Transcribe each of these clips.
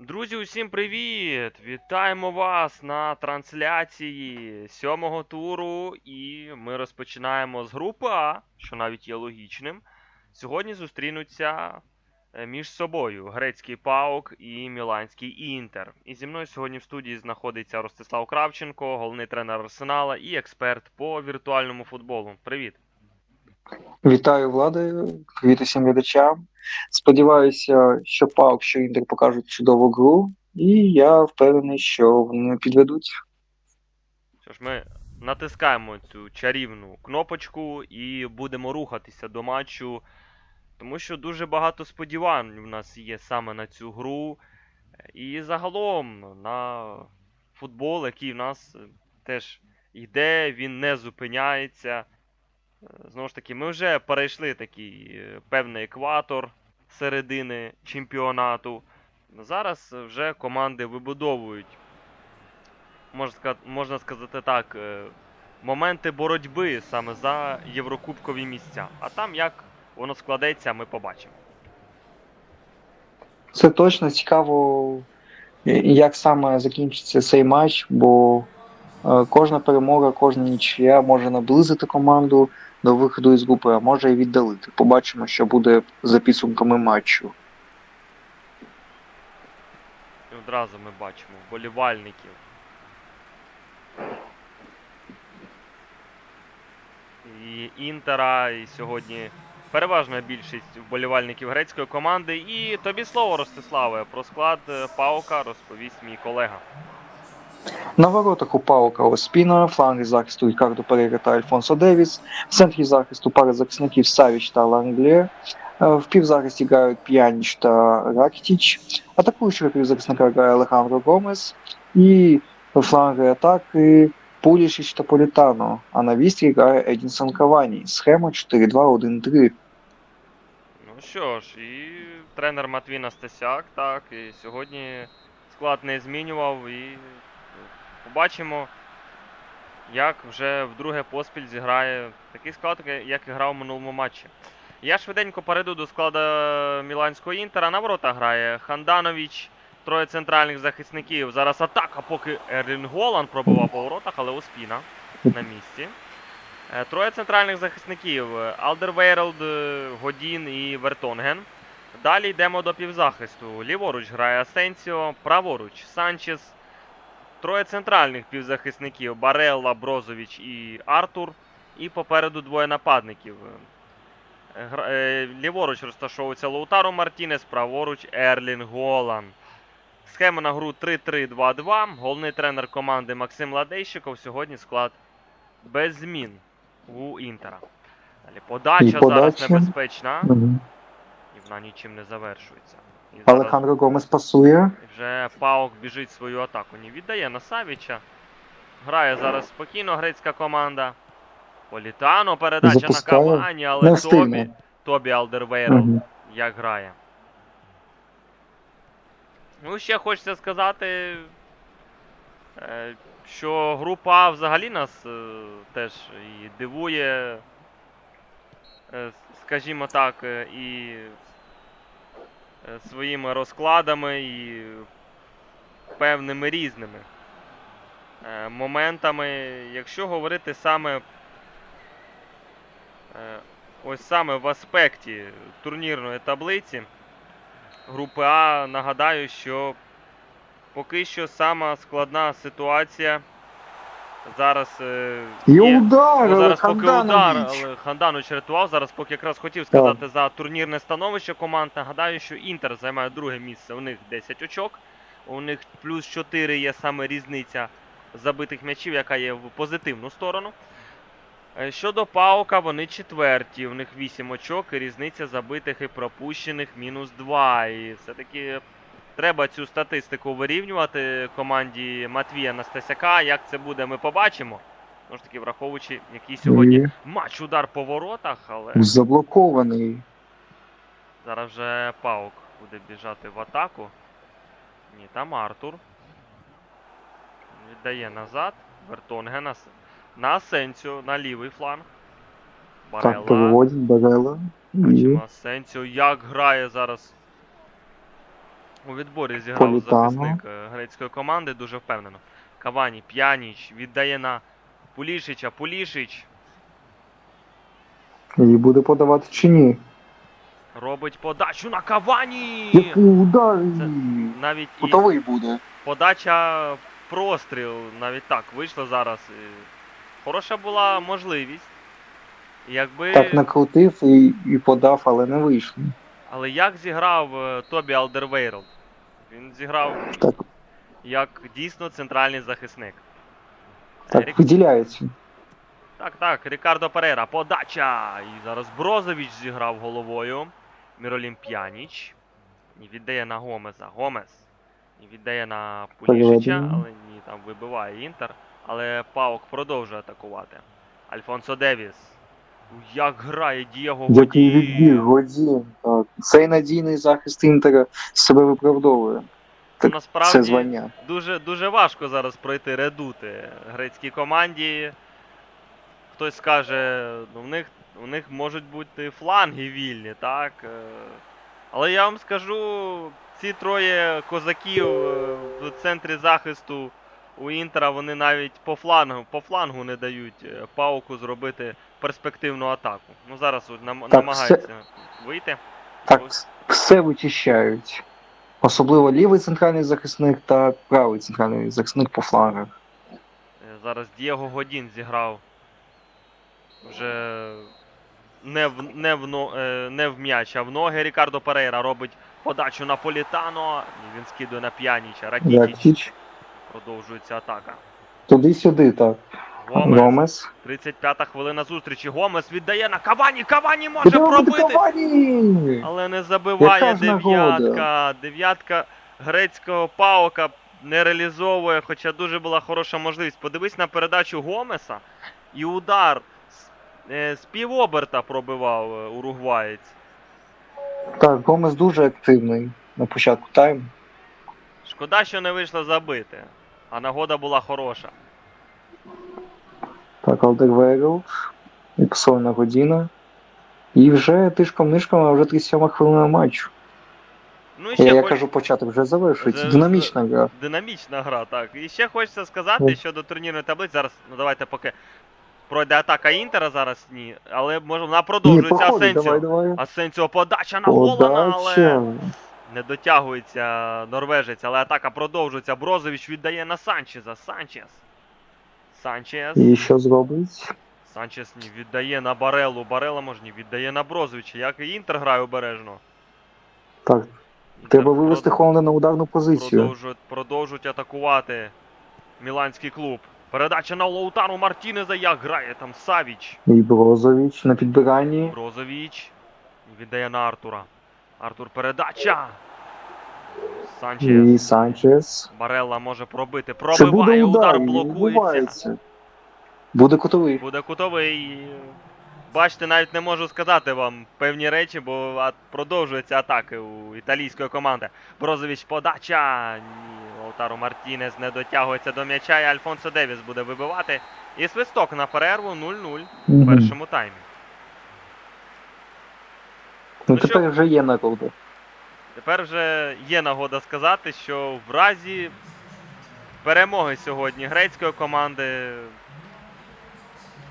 Друзі, усім привіт! Вітаємо вас на трансляції сьомого туру. І ми розпочинаємо з групи А, що навіть є логічним. Сьогодні зустрінуться е, між собою грецький Паук і Міланський Інтер. І зі мною сьогодні в студії знаходиться Ростислав Кравченко, головний тренер Арсенала і експерт по віртуальному футболу. Привіт! Вітаю влади, привіт усім глядачам. Сподіваюся, що Паук, що Інтер покажуть чудову гру, і я впевнений, що вони підведуть. Що ж, ми натискаємо цю чарівну кнопочку і будемо рухатися до матчу, тому що дуже багато сподівань в нас є саме на цю гру. І загалом на футбол, який в нас теж йде, він не зупиняється. Знову ж таки, ми вже перейшли такий е, певний екватор середини чемпіонату. Зараз вже команди вибудовують можна сказати так, е, моменти боротьби саме за єврокубкові місця. А там як воно складеться, ми побачимо. Це точно цікаво, як саме закінчиться цей матч, бо е, кожна перемога, кожна нічия може наблизити команду до виходу із групи, а може і віддалити. Побачимо, що буде за підсумками матчу. І одразу ми бачимо вболівальників. І Інтера, і сьогодні переважна більшість вболівальників грецької команди. І тобі слово, Ростиславе, про склад е, Паука розповість мій колега. На воротах у Паука Оспіна, фланги захисту Рікардо Перейра та Альфонсо Девіс, в центрі захисту пара захисників Савіч та Лангле, Е, в півзахисті грають П'яніч та Ракітіч, атакуючого півзахисника грає Алехандро Гомес, і фланги атаки Пулішіч та Політано, а на вістрі грає Едінсон Кавані. Схема 4-2-1-3. Ну що ж, і тренер Матвій Настасяк, так, і сьогодні склад не змінював. І побачимо, як вже вдруге поспіль зіграє такий склад, як і грав у минулому матчі. Я швиденько перейду до складу Міланського Інтера. На воротах грає Ханданович, троє центральних захисників. Зараз атака, поки Ерлін Голланд пробивав по воротах, але Оспіна на місці. Е, Троє центральних захисників: Алдервейрелд, е, Годін і Вертонген. Далі йдемо до півзахисту. Ліворуч грає Асенсіо, праворуч Санчес. Троє центральних півзахисників Барелла, Брозович і Артур. І попереду двоє нападників. Е, Ліворуч розташовується Лоутаро Мартінес, праворуч Ерлін Голан. Схема на гру 3-3-2-2. Головний тренер команди Максим Ладейщиков. Сьогодні склад без змін у Інтера. Далі подача, І зараз небезпечна, Мгм. і вона нічим не завершується. Алехандро Гомес пасує. вже Паук біжить свою атаку. Ні, віддає на Савіча. Грає зараз спокійно грецька команда. Політано, передача Запускає. на Кавані, але Не Тобі, встигне. Тобі Алдервейрел Мгм. як грає. Ну, ще хочеться сказати, е, що група А взагалі нас е, теж і дивує, е, скажімо так, е, і своїми розкладами і певними різними е, моментами. Якщо говорити саме е, ось саме в аспекті турнірної таблиці групи А, нагадаю, що поки що сама складна ситуація зараз е, І удар, Ну, зараз поки удар, але Ханданович рятував. Зараз поки якраз хотів сказати за турнірне становище команд. Нагадаю, що Інтер займає друге місце. У них 10 очок. У них плюс 4 є саме різниця забитих м'ячів, яка є в позитивну сторону. Е, Щодо Паука, вони четверті. У них 8 очок і різниця забитих і пропущених мінус 2. І все-таки треба цю статистику вирівнювати команді Матвія Настасяка. Як це буде, ми побачимо. Знову ж таки, враховуючи, який сьогодні І матч удар по воротах, але заблокований. зараз вже Паук буде біжати в атаку. Ні, там Артур. Віддає назад. Вертонге на, на Асенсіо, на лівий фланг. Так, Барелла. Барела. Бачимо Асенсіо, як грає зараз У відборі зіграв Політано. захисник е, грецької команди дуже впевнено. Кавані, П'яніч віддає на Пулішича. Пулішич І буде подавати чи ні. робить подачу на Кавані. Який удар! Це- Навіть і Кутовий буде. подача в простріл навіть так вийшло зараз. Хороша була можливість. Якби... Так накрутив і, і подав, але не вийшло. Але як зіграв е, Тобі Алдервейрл? Він зіграв Так, як дійсно центральний захисник. Рік- виділяється. Так, так, Рікардо Перейра, подача! І зараз Брозович зіграв головою. Міролім П'яніч. І віддає на Гомеса. Гомес. І віддає на Пулішича, але ні, там вибиває Інтер. Але Паук продовжує атакувати. Альфонсо Девіс. Ну, Як грає Дієго Який відбір, Годін. Цей надійний захист Інтера себе виправдовує. Так, Насправді, Це звання. дуже, дуже важко зараз пройти редути грецькій команді. Хтось скаже, ну в них, у них можуть бути фланги вільні, так? Е, Але я вам скажу, ці троє козаків е, в центрі захисту у Інтера вони навіть по флангу, по флангу не дають е, пауку зробити перспективну атаку. Ну зараз от нам, Так, намагається вийти. Так, Ось. все вичищають. Особливо лівий центральний захисник та правий центральний захисник по флангах. Е, Зараз Дієго Годін зіграв вже не в, не в, е, не в м'яч, а в ноги. Рікардо Перейра робить подачу на Політано. Він скидує на П'яніча. Ракітіч. Продовжується атака. Туди-сюди, так. Гомес. Гомес. 35-та хвилина зустрічі. Гомес віддає на Кавані. Кавані може пробити. Кавані? Але не забиває Яка дев'ятка. Дев'ятка грецького паука не реалізовує, хоча дуже була хороша можливість. Подивись на передачу Гомеса і удар з, е, з півоберта пробивав е, уругваєць. Так, Гомес дуже активний на початку тайму. Шкода, що не вийшло забити, а нагода була хороша. Так, Алдервейрл. І посилена година. І вже тишком-нишком, а вже 37 хвилина матчу. Ну і ще Я, я хоч- кажу, початок вже завершується. Вже- Динамічна гра. Динамічна гра, так. І ще хочеться сказати Ну. щодо турнірної таблиці. Зараз, ну давайте поки пройде атака Інтера, зараз ні. Але може вона Ні, продовжується проходить, давай, Асенсіо. давай. Асенсіо подача на Голана, але Подача. не дотягується норвежець, але атака продовжується. Брозович віддає на Санчеза. Санчес. Санчес. І що зробить? Санчес ні, віддає на Барелу. Барела може ні, віддає на Брозовича. Як і Інтер грає обережно. Так, Інтер треба вивести Холланда на ударну позицію. Продовжують, продовжують атакувати міланський клуб. Передача на Лоутару Мартінеза. Як грає там Савіч. І Брозович на підбиранні. Брозович. Віддає на Артура. Артур передача. Санчес. І Санчес. Барелла може пробити. Це буде Пробиває, удар, удар, блокується. відбувається. Буде кутовий. Буде кутовий. Бачите, навіть не можу сказати вам певні речі, бо продовжуються атаки у італійської команди. Брозович подача. Ні, Лаутаро Мартінес не дотягується до м'яча, і Альфонсо Девіс буде вибивати. І свисток на перерву 0-0 в першому таймі. Ну Ну, тепер вже є нагода. Тепер вже є нагода сказати, що в разі перемоги сьогодні грецької команди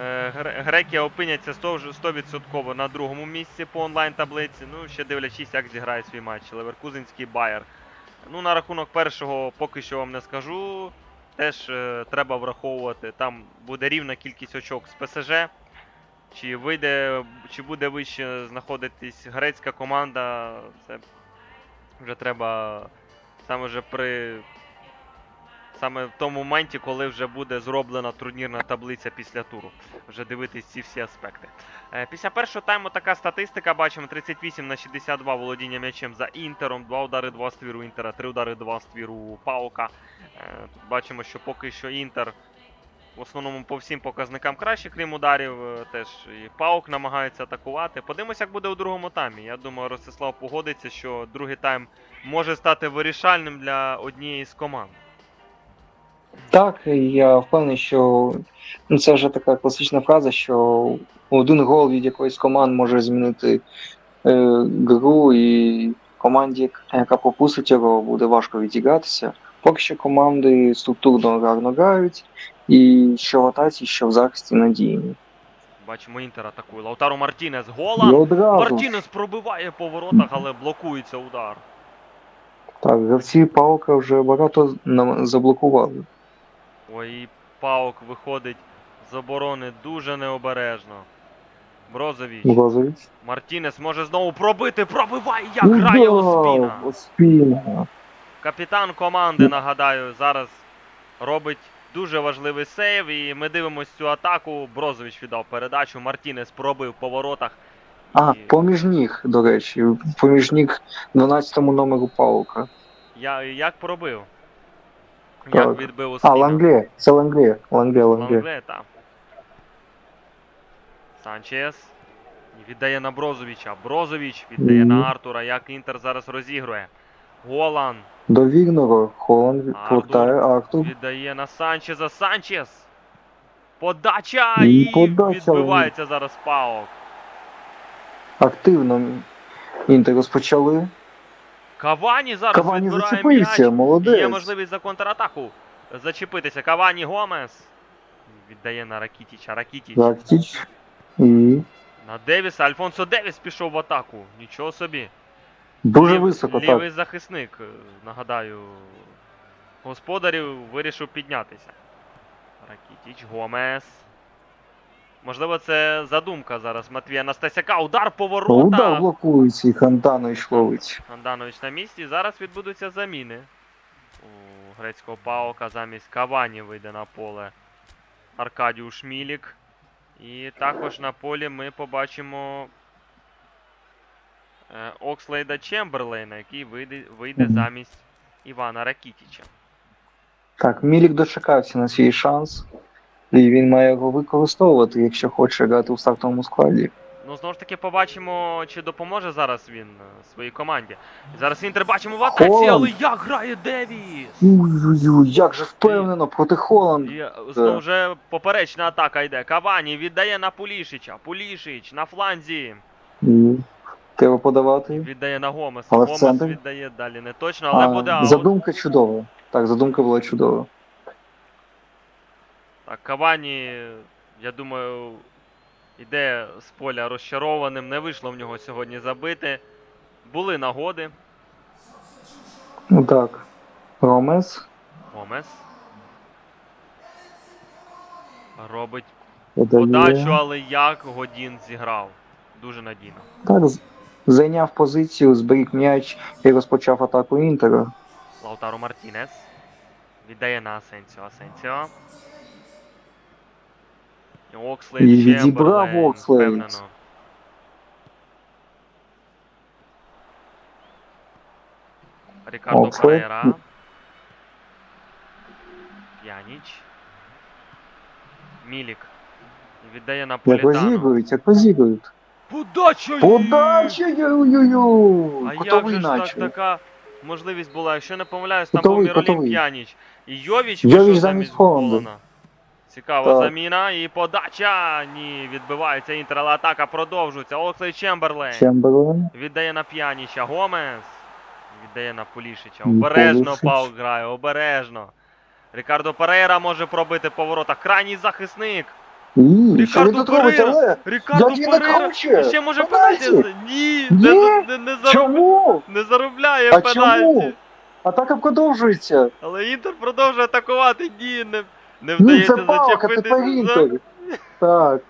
е, греки опиняться 100 вже 100% на другому місці по онлайн-таблиці. Ну, ще дивлячись, як зіграє свій матч. Леверкузенський Байер. Ну, на рахунок першого поки що вам не скажу. Теж е, треба враховувати. Там буде рівна кількість очок з ПСЖ. Чи вийде, чи буде вище знаходитись грецька команда, це вже треба саме вже при. Саме в тому моменті, коли вже буде зроблена турнірна таблиця після туру. Вже дивитись ці всі аспекти. Е, Після першого тайму така статистика. Бачимо 38 на 62 володіння м'ячем за Інтером. Два удари, два ствіру Інтера, три удари, два ствіру Паука. Е, бачимо, що поки що Інтер в основному по всім показникам краще, крім ударів. е, Теж і Паук намагається атакувати. Подивимося, як буде у другому таймі. Я думаю, Ростислав погодиться, що другий тайм може стати вирішальним для однієї з команд. Так, я впевнений, що ну, це вже така класична фраза, що один гол від якоїсь команд може змінити е, гру і команді, яка пропустить його, буде важко відігратися. Поки що команди структурно гарно грають, і що в атаці, що в захисті надійні. Бачимо, Інтер атакує. Лаутаро Мартінес. Гола. Мартінес пробиває по воротах, але блокується удар. так, гравці Паука вже багато заблокували. Ой, Паук виходить з оборони дуже необережно. Брозович. Брозович. Мартінес може знову пробити. Пробиває, як грає Оспіна. Оспіна. Капітан команди, нагадаю, зараз робить дуже важливий сейв. І ми дивимося цю атаку. Брозович віддав передачу. Мартінес пробив по воротах. А, І поміж ніг, до речі, поміж ніг 12-му номеру Паука. я, як пробив? Так. Як відбив Оспіна? А, Лангле, це Лангле, Лангле, Лангле. Лангле, так. Санчес. Віддає на Брозовича. Брозович віддає Мгм. на Артура. Як Інтер зараз розігрує. Голан До Холланд Артур. повертає Артур. віддає на Санчеза. Санчес. Подача І подача, відбивається зараз Паук. Активно Інтер розпочали. Кавані зараз Кавані зачепився, м'яч. молодець. Є можливість за контратаку зачепитися. Кавані Гомес. Віддає на Ракітіча. Ракітіч. Рактіч. І На Девіса. Альфонсо Девіс пішов в атаку. Нічого собі. Дуже Лів- високо Лівий так. захисник, е, нагадаю, господарів вирішив піднятися. Ракітіч, Гомес. Можливо, це задумка зараз Матвія Настасяка. Удар по Удар блокується і Ханданович ловить. Анданович на місці. Зараз відбудуться заміни. У грецького паука замість Кавані вийде на поле Аркадіуш Мілік. І також на полі ми побачимо Окслейда Чемберлейна, який вийде, вийде замість Івана Ракітіча. Так, Мілік дочекався на свій шанс. І він має його використовувати, якщо хоче грати у стартовому складі. Ну, знову ж таки, побачимо, чи допоможе зараз він е, своїй команді. Зараз Інтер бачимо в атаці, Холланд. але як грає Девіс! Ой-ой-ой, як же впевнено проти Холланд. І, е, знову вже поперечна атака йде. Кавані віддає на Пулішича. Пулішич на фланзі. І треба подавати. Віддає на Гомеса. Але в Гомес центрі? віддає далі не точно, але А, буде аут. задумка чудова. Так, задумка була чудова. Так, Кавані, я думаю, йде з поля розчарованим. Не вийшло в нього сьогодні забити. Були нагоди. Ну так. Ромес Гомес. Робить подає. подачу, але як Годін зіграв. Дуже надійно. Так, з- зайняв позицію, зберіг м'яч і розпочав атаку Інтера. Лаутаро Мартінес. Віддає на Асенсіо. Асенсіо. Окслейд І відібрав Окслейд. впевнено. Рікардо Окслейд. Перейра. П'яніч. Мілік. Віддає на Як розігрують, як розігрують. Подача! Ой-ой-ой! А як же ж так наче. така можливість була? Якщо не помиляюсь, там був Котовий, Міролін котовий. П'яніч. І Йовіч Йовіч пішов замість замість. Цікава Так. заміна і подача. Ні, відбивається Інтер, але атака продовжується. Окслей Чемберлейн. Чемберлен. Віддає на П'яніча. Гомес. Віддає на Полішича. Обережно. Паук грає, обережно. Рікардо Перейра може пробити по воротах. Крайній захисник. Ні, що він тут. Рікардо Перейра. накручує? Ще може Пенальті. пенальті. Ні, Ні? Не, не, не, зароб... Чому? не заробляє А пенальті. чому? Атака продовжується. Але Інтер продовжує атакувати. Ні, не, не Ні, вдається це палка, зачепитися. тепер Інтер. Так.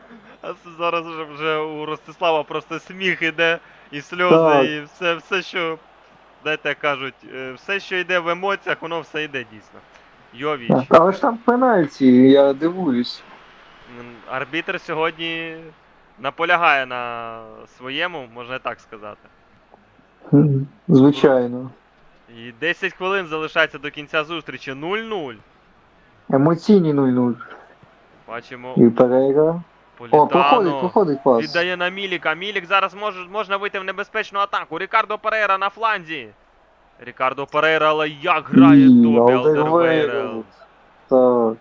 А це зараз вже, вже у Ростислава просто сміх іде і сльози, Так. і все, все, що, дайте кажуть, е, все, що йде в емоціях, воно все йде дійсно. Йовіч. Але ж там пенальті, я дивуюсь. Арбітр сьогодні наполягає на своєму, можна так сказати. Звичайно. І 10 хвилин залишається до кінця зустрічі. 0-0. Емоційні 0-0. Бачимо І Перейра. О, проходить, проходить пас. Віддає на Міліка. Мілік зараз може, можна вийти в небезпечну атаку. Рікардо Перейра на фланзі. Рікардо Перейра, але як грає Алдервейрелд. Алдервейрелд. Так.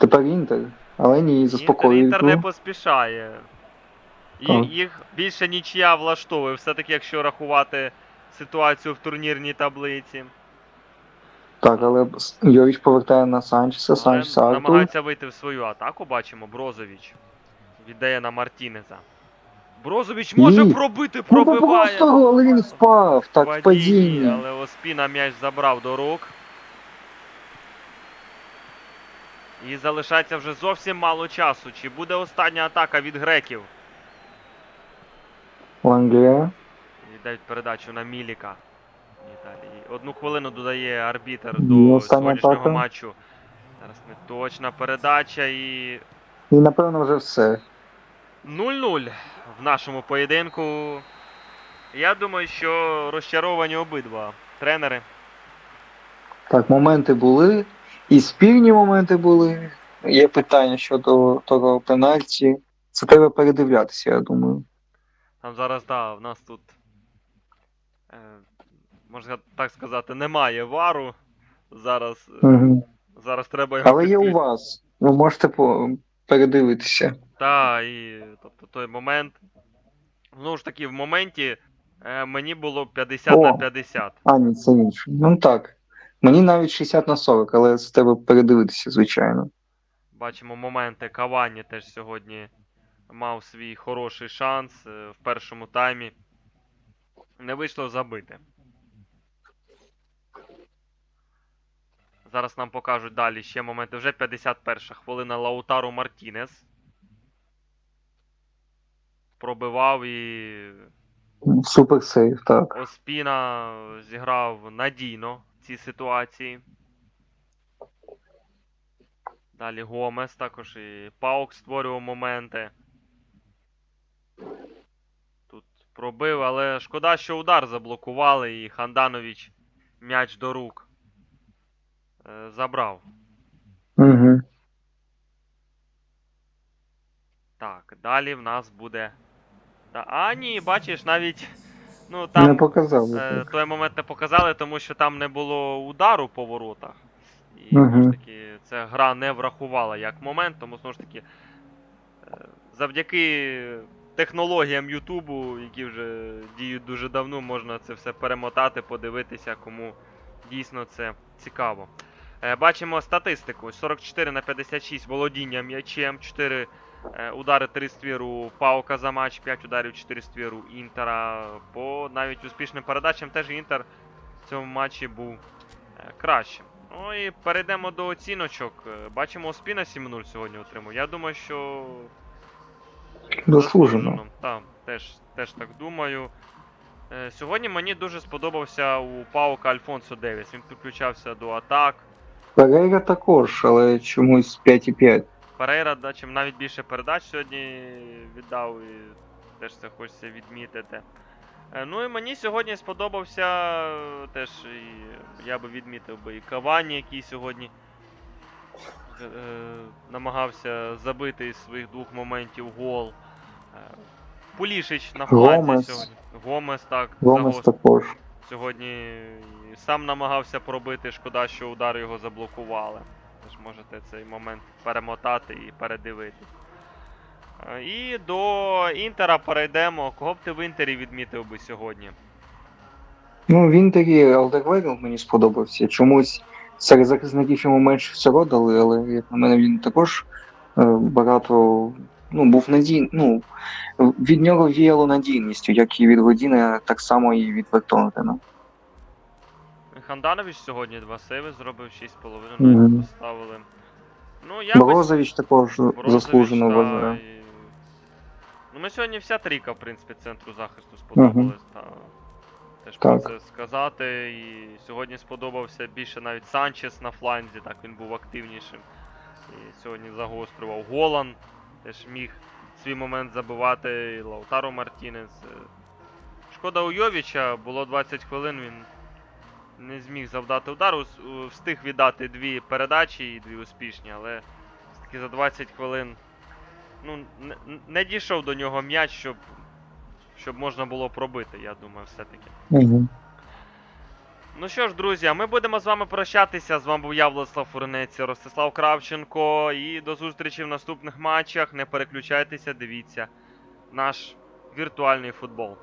Тепер Інтер. Але ні, Інтер, заспокоюють. Інтер не поспішає. І, Так. їх більше нічия влаштовує, все-таки якщо рахувати ситуацію в турнірній таблиці. Так, але Йовіч повертає на Санчеса, Але Санчес Артур. намагається вийти в свою атаку, бачимо, Брозович віддає на Мартінеза. Брозович може Ні. пробити, Ну, пробиває. просто, але він впав, так, в Падіння, але Оспіна м'яч забрав до рук. І залишається вже зовсім мало часу. Чи буде остання атака від греків? Лангле. Віддають передачу на Міліка. Італії. Одну хвилину додає арбітер Ну, до сьогоднішнього атака. матчу. Зараз не точна передача і І напевно вже все. 0-0 в нашому поєдинку. Я думаю, що розчаровані обидва тренери. Так, моменти були, і спільні моменти були. Є питання щодо того пенальті. Це треба передивлятися, я думаю. Там зараз, да, в нас тут, е, можна так сказати, немає вару. Зараз, Угу. зараз треба його. Але є у вас. Ви можете по- передивитися. Та, і тобто той момент. Знову ж таки, в моменті е, мені було 50 О. на 50. А, ні, це інше. Ну так. Мені навіть 60 на 40, але це треба передивитися, звичайно. Бачимо моменти. Кавані теж сьогодні мав свій хороший шанс е, в першому таймі. Не вийшло забити. Зараз нам покажуть далі ще моменти. Вже 51 хвилина Лаутару Мартінес. Пробивав і Супер сейв, так. Оспіна зіграв надійно цій ситуації. Далі Гомес також і Паук створював моменти. Тут пробив, але шкода, що удар заблокували і Ханданович м'яч до рук е, забрав. Угу. Так, далі в нас буде. Та, а ні, бачиш, навіть. Ну Не там показав. Е, той момент не показали, тому що там не було удару по воротах. І знову ж таки, ця гра не врахувала як момент, тому знову ж таки, е, завдяки технологіям Ютубу, які вже діють дуже давно, можна це все перемотати, подивитися, кому дійсно це цікаво. Е, Бачимо статистику: 44 на 56 володіння м'ячем, 4 е, удари 3 ствіру Паука за матч, 5 ударів 4 ствіру Інтера. По навіть успішним передачам теж Інтер в цьому матчі був е, кращим. Ну і перейдемо до оціночок. Е, Бачимо, Оспіна 7-0 сьогодні отримав. Я думаю, що Заслужено. Так, теж, теж так думаю. Е, Сьогодні мені дуже сподобався у Паука Альфонсо Девіс. Він підключався до атак. Перейра також, але чомусь 5,5. Перейра да, чим навіть більше передач сьогодні віддав і теж це хочеться відмітити. Е, Ну і мені сьогодні сподобався е, теж і я би відмітив би і Кавані, який сьогодні е, намагався забити із своїх двох моментів гол. Е, Пулішич на фланзі Гомес. сьогодні. Гомес так. Гомес загос- також. Сьогодні сам намагався пробити, шкода, що удар його заблокували. Можете цей момент перемотати і передивитись. Е, І до Інтера перейдемо. Кого б ти в Інтері відмітив би сьогодні? Ну, в Інтері Алдервейрел мені сподобався. Чомусь серед захисників йому менше всього дали, але як на мене він також е, багато ну, був надій... ну, від нього віяло надійністю, як і від Годіна, так само і від Вертонгена. Ханданович сьогодні два сейви зробив 6,5 навіть поставили. Ну, якось Брозович також заслужено та, вважаю. і- Ну, ми сьогодні вся трійка, в принципі, центру захисту сподобалась. Та... Теж про це сказати. І сьогодні сподобався більше навіть Санчес на фланзі, так він був активнішим. І сьогодні загострював Голан. Теж міг свій момент забивати і Лаутаро Мартінес. Е, Шкода у Йовіча, було 20 хвилин, він не зміг завдати удару, встиг віддати дві передачі і дві успішні, але все-таки за 20 хвилин ну, не, не дійшов до нього м'яч, щоб, щоб можна було пробити, я думаю, все-таки. Угу. Ну що ж, друзі, ми будемо з вами прощатися. З вами був я, Владислав Фурнець, Ростислав Кравченко. І до зустрічі в наступних матчах. Не переключайтеся, дивіться наш віртуальний футбол.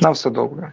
На все добре.